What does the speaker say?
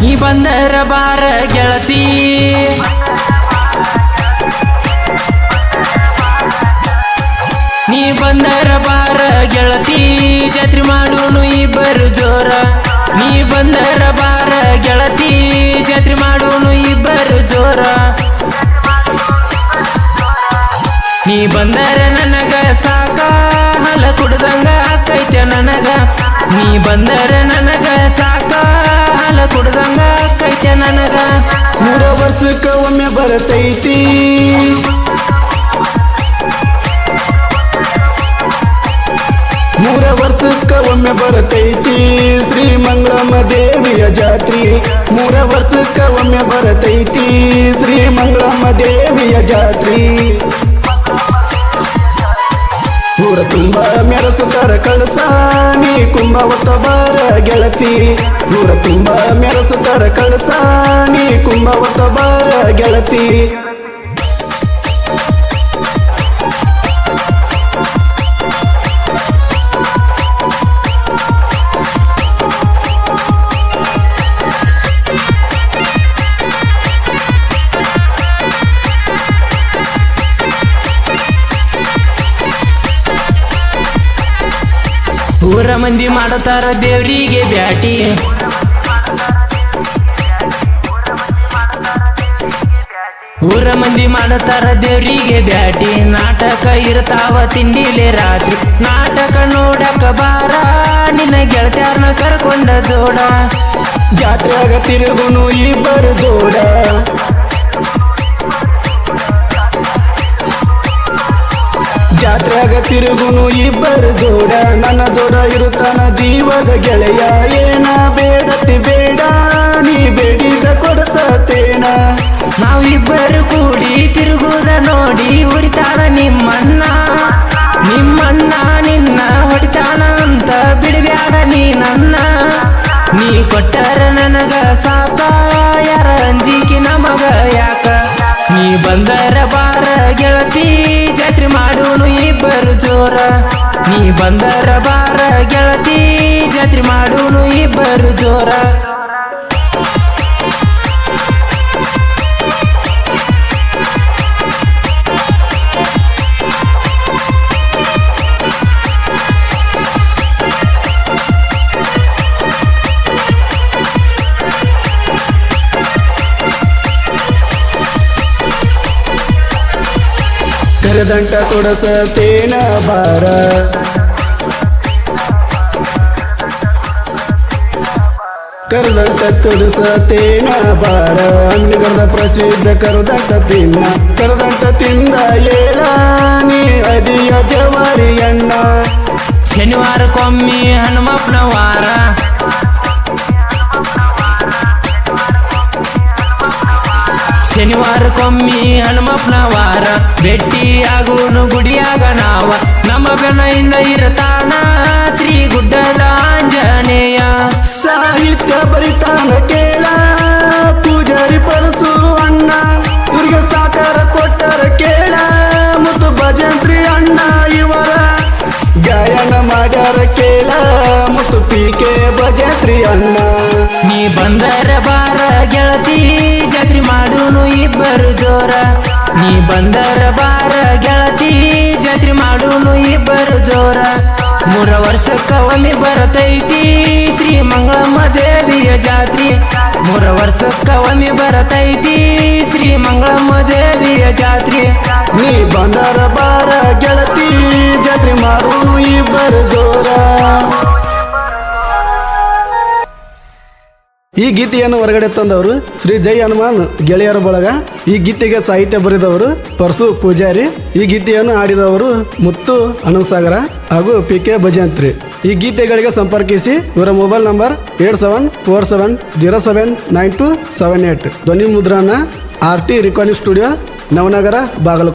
ಬಂದರ ಬಾರ ಗೆಳತಿ. ನೀ ಬಂದರ ಬಾರ ಗೆಳತಿ. ಜಾತ್ರೆ ಮಾಡೋನು ಇಬ್ಬರು ಜೋರ. ನೀ ಬಂದರ ಬಾರ ಗೆಳತಿ. ಜಾತ್ರೆ ಮಾಡೋನು ಇಬ್ಬರು ಜೋರ. ನೀ ಬಂದರ ನನಗ ಸಾಕ. ಹಲ ಕುಡ್ದಂಗ ಆಕೈತೆ ನನಗ. ನೀ ಬಂದರ ನನಗ ಸಾಕ. ಬರತೈತಿ ಮೂರ ವರ್ಷಕ್ಕ ಒಮ್ಮೆ ಬರತೈತಿ ಶ್ರೀ ಮಂಗಳಮ್ಮ ದೇವಿಯ ಜಾತ್ರಿ ಮೂರ ವರ್ಷಕ್ಕ ಒಮ್ಮೆ ಬರತೈತಿ ಶ್ರೀ ಮಂಗಳಮ್ಮ ದೇವಿಯ ಜಾತ್ರಿ ಊರ ಮೆರಸುತ್ತಾರ ಕಳಸಾನಿ ಕಳಸ, ನೀ ಕುಂಭವತ್ತ ಬಾರ ಗೆಳತಿ. ಊರ ತುಂಬ ಮೆರೆಸುತ್ತಾರ ಕಳಸ, ನೀ ಒತ್ತ ಬಾರ ಗೆಳತಿ. ಊರ ಮಂದಿ ಮಾಡತಾರ ದೇವ್ರಿಗೆ ಬ್ಯಾಟಿ. ಊರ ಮಂದಿ ಮಾಡತಾರ ದೇವ್ರಿಗೆ ಬ್ಯಾಟಿ. ನಾಟಕ ಇರ್ತಾವ ತಿಂಡಿಲೆ ರಾತ್ರಿ. ನಾಟಕ ನೋಡಕ ಬಾರ, ನಿನ್ನ ಗೆಳತ್ಯಾರನ ಕರ್ಕೊಂಡ ಜೋಡ. ಜಾತ್ರೆಯಾಗ ತಿರುಗುನು ಇಬ್ಬರು ಜೋಡ. ಜಾತ್ರೆಯಾಗ ತಿರುಗುನು ಇಬ್ಬರು ಜೋಡ. ನನ್ನ ಜೋಡ ಇರುತ್ತಾನ ಜೀವದ ಗೆಳೆಯ. ಏನ ಬೇಡತಿ ಬೇಡ, ನೀ ಬೇಡಿದ ಕೊಡಸತೇನ ನಾವಿಬ್ಬರು ಕೂಡಿ ತಿರುಗುದ ನೋಡಿ ಉರಿತಾನ ನಿಮ್ಮಣ್ಣ. ನಿಮ್ಮಣ್ಣ ನಿನ್ನ ಹೊಡಿತಾನ ಅಂತ ಬಿಡಬ್ಯಾಡ ನೀ ನನ್ನ. ನೀ ಕೊಟ್ಟರ ನನಗ ಸಾಕ, ಯಾರ ಅಂಜಿಕೆ ನಮಗ ಯಾಕ? ಬಂದರ ಬಾರ ಗೆಳತಿ, ಜಾತ್ರೆ ಮಾಡೋನು ಇಬ್ಬರು ಜೋರ. ನೀ ಬಂದರ ಬಾರ ಗೆಳತಿ, ಜಾತ್ರೆ ಮಾಡೋನು ಇಬ್ಬರು ಜೋರ. ಕರೆದಂಟ ಕೊಡಸತೇನ ಬಾರ ಕರದಂಟ ತೊಡಸತೇನ ಬಾರ ಅಂಗಡಿಗರದ ಪ್ರಸಿದ್ಧ ಕರದಂಟ ತಿನ್ನ. ಕರದಂಟ ತಿಂದ ಏಳ ಅದಿಯ ಜವಾರಿ ಅಣ್ಣ. ಶನಿವಾರಕ್ಕೊಮ್ಮೆ ಹನುಮಪ್ಪನ ವಾರ. ಶನಿವಾರಕ್ಕೊಮ್ಮೆ ಹನುಮಪ್ಪನ ವಾರ ಭೇಟಿ ಆಗೋನು ಗುಡಿಯಾಗ ನಾವ. ನಮ್ಮ ಬೆನೆಯಿಂದ ಇರತಾನ ಶ್ರೀ ಗುಡ್ಡದ ಆಂಜನೇಯ ಸಾಹಿತ್ಯ ಬರಿತಾನ ಕೇಳ, ಪೂಜಾರಿ ಪರಸು ಅಣ್ಣ. ಇವ್ರಿಗೆ ಸಾಕಾರ ಕೊಟ್ಟರ ಕೇಳ ಮತ್ತು ಭಜಂತ್ರಿ ಅಣ್ಣ ಇವರ. ಗಾಯನ ಮಾಡ್ಯಾರ ಕೇಳ, ಮತ್ತು ಪಿ ಕೆ ಭಜಂತ್ರಿ ಅಣ್ಣ. ನೀ ಬಂದರ ಬಾರ ಗೆಳತಿ ಜಗ್ರಿ ಮಾಡುನು ಇಬ್ಬರು ಜೋರ. ನೀ ಬಂದರ ಬಾರ ಗೆಳತಿ, ಜಾತ್ರೆ ಮಾಡುನು ಇಬ್ಬರು ಜೋರ. ಮೂರ ವರ್ಷಕ್ಕ ಒಮ್ಮೆ ಬರತೈತಿ ಶ್ರೀ ಮಂಗಳಮ್ಮ ದೇವಿಯ ಜಾತ್ರಿ. ಮೂರ ವರ್ಷಕ್ಕ ಒಮ್ಮೆ ಬರತೈತಿ ಶ್ರೀ ಮಂಗಳಮ್ಮ ದೇವಿಯ ಜಾತ್ರೆ. ನೀ ಬಂದರ ಬಾರ ಗೆಳತಿ ಈ ಗೀತೆಯನ್ನು ಹೊರಗಡೆ ತಂದವರು ಶ್ರೀ ಜೈ ಹನುಮಾನ್ ಗೆಳೆಯರ ಬಳಗ. ಈ ಗೀತೆಗೆ ಸಾಹಿತ್ಯ ಬರೆದವರು ಪರಸು ಪೂಜಾರಿ. ಈ ಗೀತೆಯನ್ನು ಆಡಿದವರು ಮುತ್ತು ಅನುಸಾಗರ ಹಾಗೂ ಪಿ ಕೆ ಭಜಂತ್ರಿ. ಈ ಗೀತೆಗಳಿಗೆ ಸಂಪರ್ಕಿಸಿ ಇವರ mobile number eight seven four seven zero seven nine two seven eight. ಧ್ವನಿ ಮುದ್ರಣ R T recording studio, Navanagar, Bagalkot.